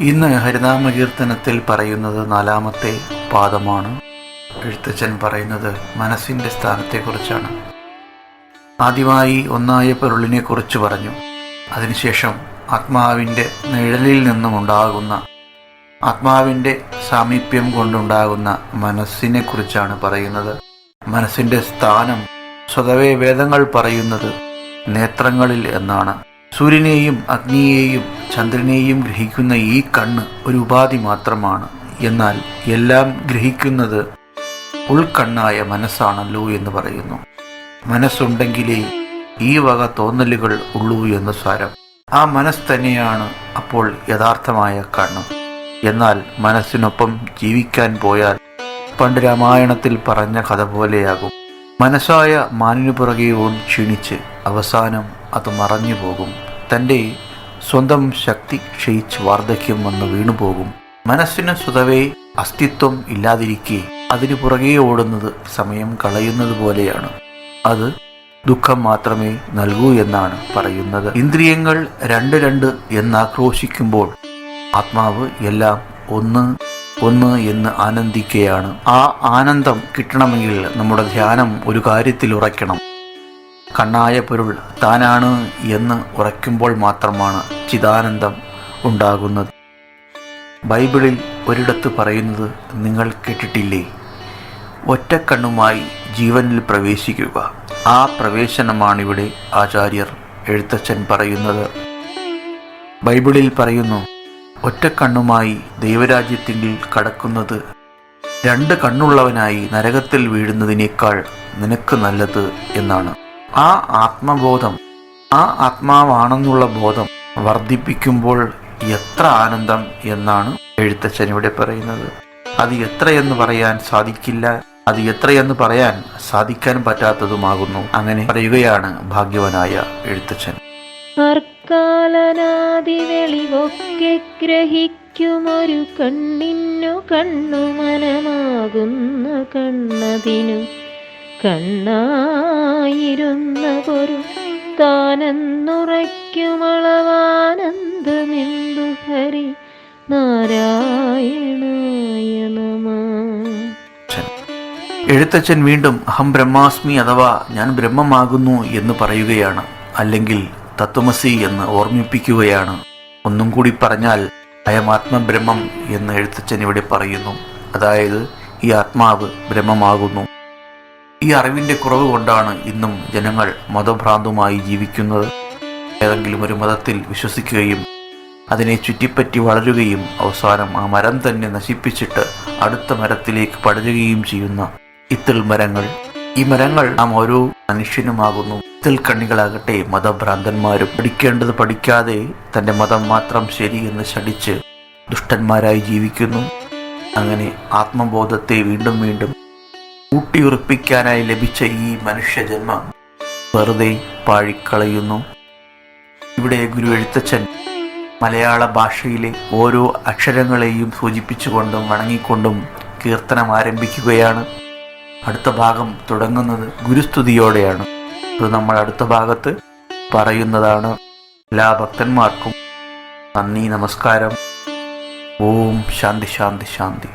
ഇന്ന് ഹരിനാമ കീർത്തനത്തിൽ പറയുന്നത് നാലാമത്തെ പാദമാണ്. എഴുത്തച്ഛൻ പറയുന്നത് മനസ്സിന്റെ സ്ഥാനത്തെക്കുറിച്ചാണ്. ആദ്യമായി ഒന്നായ പൊരുളിനെ കുറിച്ച് പറഞ്ഞു. അതിനുശേഷം ആത്മാവിന്റെ നിഴലിൽ നിന്നും ഉണ്ടാകുന്ന ആത്മാവിന്റെ സാമീപ്യം കൊണ്ടുണ്ടാകുന്ന മനസ്സിനെക്കുറിച്ചാണ് പറയുന്നത്. മനസ്സിന്റെ സ്ഥാനം സ്വതവേ വേദങ്ങൾ പറയുന്നത് നേത്രങ്ങളിൽ എന്നാണ്. സൂര്യനെയും അഗ്നിയെയും ചന്ദ്രനെയും ഗ്രഹിക്കുന്ന ഈ കണ്ണ് ഒരു ഉപാധി മാത്രമാണ്. എന്നാൽ എല്ലാം ഗ്രഹിക്കുന്നത് ഉൾക്കണ്ണായ മനസ്സാണല്ലോ എന്ന് പറയുന്നു. മനസ്സുണ്ടെങ്കിലേ ഈ വക തോന്നലുകൾ ഉള്ളൂ എന്ന് സാരം ആ മനസ്സ് തന്നെയാണ് അപ്പോൾ യഥാർത്ഥമായ കണ്ണ്. എന്നാൽ മനസ്സിനൊപ്പം ജീവിക്കാൻ പോയാൽ പണ്ട് രാമായണത്തിൽ പറഞ്ഞ കഥ പോലെയാകും. മനസ്സായ മാനിനു പുറകെ ഓൺ ക്ഷീണിച്ച് അവസാനം അത് മറഞ്ഞു പോകും. തന്റെ സ്വന്തം ശക്തി ക്ഷയിച്ച് വാർദ്ധക്യം വന്ന് വീണുപോകും മനസ്സിന് സ്വതവേ അസ്തിത്വം ഇല്ലാതിരിക്കെ അതിനു പുറകെ ഓടുന്നത് സമയം കളയുന്നത് പോലെയാണ്. അത് ദുഃഖം മാത്രമേ നൽകൂ എന്നാണ് പറയുന്നത്. ഇന്ദ്രിയങ്ങൾ രണ്ട് രണ്ട് എന്നാക്രോശിക്കുമ്പോൾ ആത്മാവ് എല്ലാം ഒന്ന് ഒന്ന് എന്ന് ആനന്ദിക്കുകയാണ് ആ ആനന്ദം കിട്ടണമെങ്കിൽ നമ്മുടെ ധ്യാനം ഒരു കാര്യത്തിൽ ഉറയ്ക്കണം. കണ്ണായ പൊരുൾ താനാണ് എന്ന് ഉറയ്ക്കുമ്പോൾ മാത്രമാണ് ചിദാനന്ദം ഉണ്ടാകുന്നത്. ബൈബിളിൽ ഒരിടത്ത് പറയുന്നത് നിങ്ങൾ കേട്ടിട്ടില്ലേ? ഒറ്റക്കണ്ണുമായി ജീവനിൽ പ്രവേശിക്കുക. ആ പ്രവേശനമാണിവിടെ ആചാര്യർ എഴുത്തച്ഛൻ പറയുന്നത്. ബൈബിളിൽ പറയുന്നു ഒറ്റക്കണ്ണുമായി ദൈവരാജ്യത്തിൽ കടക്കുന്നത് രണ്ട് കണ്ണുള്ളവനായി നരകത്തിൽ വീഴുന്നതിനേക്കാൾ നിനക്ക് നല്ലത് എന്നാണ്. ആ ആത്മബോധം ആ ആത്മാവാണെന്നുള്ള ബോധം വർദ്ധിപ്പിക്കുമ്പോൾ എത്ര ആനന്ദം എന്നാണ് എഴുത്തച്ഛൻ ഇവിടെ പറയുന്നത്. അത് എത്രയെന്ന് പറയാൻ സാധിക്കില്ല അത് എത്രയെന്ന് പറയാൻ സാധിക്കാൻ പറ്റാത്തതുമാകുന്നു. അങ്ങനെ പറയുകയാണ് ഭാഗ്യവനായ എഴുത്തച്ഛൻ വെളിവൊക്കെ ഗ്രഹിക്കുമൊരു കണ്ണിനു കണ്ണു മനമാകുന്ന കണ്ണതിനു. കണ്ണായിരുന്ന പൊരു താനെന്നുറയ്ക്കുമളവാനന്ദമെന്തു ഹരി നാരായണായ നമ എഴുത്തച്ഛൻ വീണ്ടും അഹം ബ്രഹ്മാസ്മി അഥവാ ഞാൻ ബ്രഹ്മമാകുന്നു എന്ന് പറയുകയാണ് അല്ലെങ്കിൽ തത്വമസി എന്ന് ഓർമ്മിപ്പിക്കുകയാണ്. ഒന്നും കൂടി പറഞ്ഞാൽ അയം ആത്മബ്രഹ്മം എന്ന് എഴുത്തച്ഛൻ ഇവിടെ പറയുന്നു. അതായത് ഈ ആത്മാവ് ബ്രഹ്മമാകുന്നു. ഈ അറിവിന്റെ കുറവ് കൊണ്ടാണ് ഇന്നും ജനങ്ങൾ മതഭ്രാന്തുമായി ജീവിക്കുന്നത്. ഏതെങ്കിലും ഒരു മതത്തിൽ വിശ്വസിക്കുകയും അതിനെ ചുറ്റിപ്പറ്റി വളരുകയും അവസാനം ആ മരം തന്നെ നശിപ്പിച്ചിട്ട് അടുത്ത മരത്തിലേക്ക് പടരുകയും ചെയ്യുന്ന ഇത്തൽ മരങ്ങൾ. ഈ മരങ്ങൾ നാം ഓരോ മനുഷ്യനുമാകുന്നു. ഇത്തൽ കണ്ണികളാകട്ടെ മതഭ്രാന്തന്മാരും. പഠിക്കേണ്ടത് പഠിക്കാതെ തന്റെ മതം മാത്രം ശരി എന്ന് ശടിച്ച് ദുഷ്ടന്മാരായി ജീവിക്കുന്നു. അങ്ങനെ ആത്മബോധത്തെ വീണ്ടും വീണ്ടും ഊട്ടിയുറപ്പിക്കാനായി ലഭിച്ച ഈ മനുഷ്യജന്മം വെറുതെ പാഴിക്കളയുന്നു. ഇവിടെ ഗുരു എഴുത്തച്ഛൻ മലയാള ഭാഷയിലെ ഓരോ അക്ഷരങ്ങളെയും സൂചിപ്പിച്ചുകൊണ്ടും വണങ്ങിക്കൊണ്ടും കീർത്തനം ആരംഭിക്കുകയാണ്. അടുത്ത ഭാഗം തുടങ്ങുന്നത് ഗുരുസ്തുതിയോടെയാണ്. അത് നമ്മൾ അടുത്ത ഭാഗത്ത് പറയുന്നതാണ്. എല്ലാ ഭക്തന്മാർക്കും നന്ദി നമസ്കാരം. ഓം ശാന്തി ശാന്തി ശാന്തി.